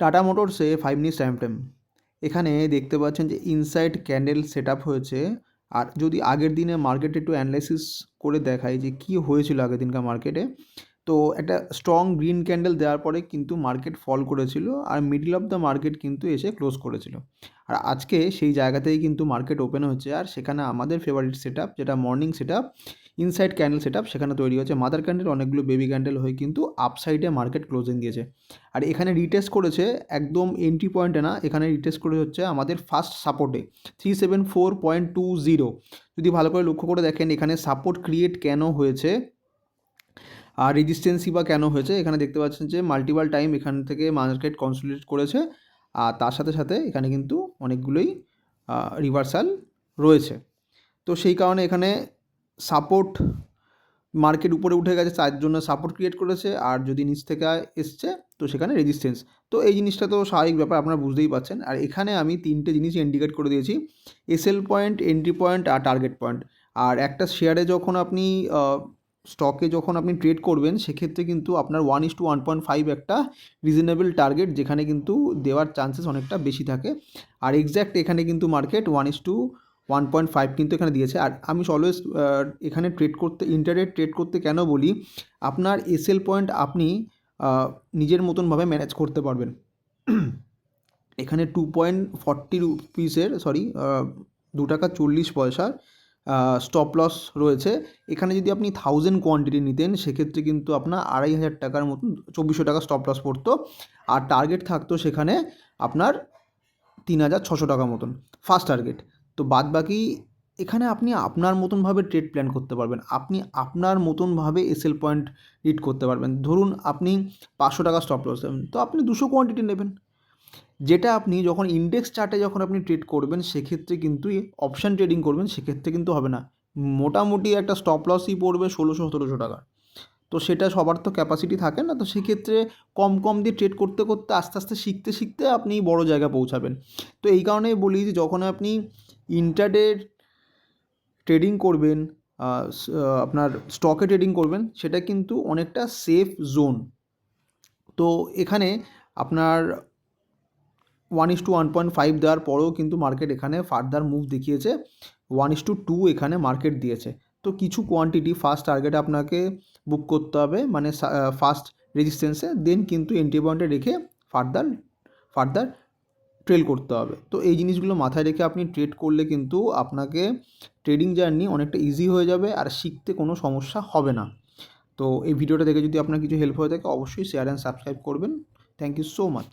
Tata মোটরসে five minutes time time এখানে দেখতে পাচ্ছেন যে ইনসাইড ক্যান্ডেল সেট হয়েছে। আর যদি আগের দিনে মার্কেটে একটু অ্যানালাইসিস করে দেখায় যে কী হয়েছিল আগের দিনকার মার্কেটে তো একটা স্ট্রং গ্রিন ক্যান্ডেল দেওয়ার পরে কিন্তু মার্কেট ফল করেছিল আর মিডল অফ দ্য মার্কেট কিন্তু এসে ক্লোজ করেছিল। আর আজকে সেই জায়গাতেই কিন্তু মার্কেট ওপেন হচ্ছে। আর সেখানে আমাদের ফেভারিট সেট যেটা morning set inside candle set up সেখানে তৈরি হয়েছে মাদার ক্যান্ডেল অনেকগুলো বেবি ক্যান্ডেল হয়ে কিন্তু আপসাইডে মার্কেট ক্লোজিং দিয়েছে। আর এখানে রিটেস্ট করেছে একদম এন্ট্রি পয়েন্টে না, এখানে রিটেস্ট করে হচ্ছে আমাদের ফার্স্ট সাপোর্টে three seven four point two zero যদি ভালো করে লক্ষ্য করে দেখেন, এখানে সাপোর্ট ক্রিয়েট কেন হয়েছে? আর রেজিস্ট্যান্সই বা কেন হয়েছে? এখানে দেখতে পাচ্ছেন যে মাল্টিপাল টাইম এখান থেকে মার্কেট কনসোলিডেট করেছে। আর তার সাথে সাথে এখানে কিন্তু অনেকগুলোই রিভার্সাল রয়েছে। তো সেই কারণে এখানে সাপোর্ট মার্কেট উপরে উঠে গেছে, তার জন্য সাপোর্ট ক্রিয়েট করেছে, আর যদি নিচ থেকে এসছে, তো সেখানে রেজিস্ট্যান্স তো এই জিনিসটা তো স্বাভাবিক ব্যাপার, আপনারা বুঝতেই পারছেন। আর এখানে আমি তিনটে জিনিস ইন্ডিকেট করে দিয়েছি। এসএল পয়েন্ট এন্ট্রি পয়েন্ট আর টার্গেট পয়েন্ট আর একটা শেয়ারে যখন আপনি স্টকে যখন আপনি ট্রেড করবেন, সেক্ষেত্রে কিন্তু আপনার one is two one point five একটা রিজনেবল টার্গেট যেখানে কিন্তু দেওয়ার চান্সেস অনেকটা বেশি থাকে। আর এক্স্যাক্ট এখানে কিন্তু market one is two one point five কিন্তু এখানে দিয়েছে। আর আমি অলওয়েজ এখানে ট্রেড করতে ইন্টারনেট ট্রেড করতে কেন বলি? আপনার এসএল পয়েন্ট আপনি নিজের মতনভাবে ম্যানেজ করতে পারবেন। এখানে টু পয়েন্ট ফর্টি রুপিসের সরি দু টাকা চল্লিশ পয়সার স্টপ লস রয়েছে। এখানে যদি আপনি থাউজেন্ড কোয়ান্টিটি নিতেন, সেক্ষেত্রে কিন্তু আপনার আড়াই হাজার টাকার মতন, চব্বিশশো টাকা স্টপ লস পড়তো। আর টার্গেট থাকতো সেখানে আপনার তিন হাজার ছশো টাকা মতন। ফার্স্ট টার্গেট তো বাদ বাকি এখানে আপনি আপনার মতনভাবে ট্রেড প্ল্যান করতে পারবেন। আপনি আপনার মতনভাবে এসএল পয়েন্ট রিড করতে পারবেন। ধরুন আপনি পাঁচশো টাকা স্টপ লস দেবেন, তো আপনি দুশো কোয়ান্টিটি নেবেন। যেটা আপনি যখন ইন্ডেক্স চার্টে যখন আপনি ট্রেড করবেন, সেক্ষেত্রে কিন্তু অপশান ট্রেডিং করবেন, সেক্ষেত্রে কিন্তু হবে না। মোটামুটি একটা স্টপ লসই পড়বে ষোলোশো, সতেরোশো টাকা। তো সেটা সবার তো ক্যাপাসিটি থাকে না, তো সেক্ষেত্রে কম কম দিয়ে ট্রেড করতে করতে, আস্তে আস্তে শিখতে শিখতে আপনি বড় জায়গায় পৌঁছাবেন। তো এই কারণেই বলি যে যখন আপনি ইন্টারডে ট্রেডিং করবেন আপনার স্টকে ট্রেডিং করবেন, সেটা কিন্তু অনেকটা সেফ জোন। তো এখানে আপনার one is two one point five দেওয়ার পরেও কিন্তু মার্কেট এখানে ফার্দার মুভ দেখিয়েছে, ওয়ান ইস টু টু এখানে মার্কেট দিয়েছে। তো কিছু কোয়ান্টিটি ফার্স্ট টার্গেট আপনাকে বুক করতে হবে মানে ফার্স্ট রেজিস্ট্যান্সে, দেন কিন্তু এন্ট্রি পয়েন্টে রেখে ফার্দার ফার্দার ট্রেল করতে হবে। তো এই জিনিসগুলো মাথায় রেখে আপনি ট্রেড করলে কিন্তু আপনাকে ট্রেডিং জার্নি অনেকটা ইজি হয়ে যাবে আর শিখতে কোনো সমস্যা হবে না। তো এই ভিডিওটা দেখে যদি আপনার কিছু হেল্প হয়ে থাকে, অবশ্যই শেয়ার অ্যান্ড সাবস্ক্রাইব করবেন। Thank you so much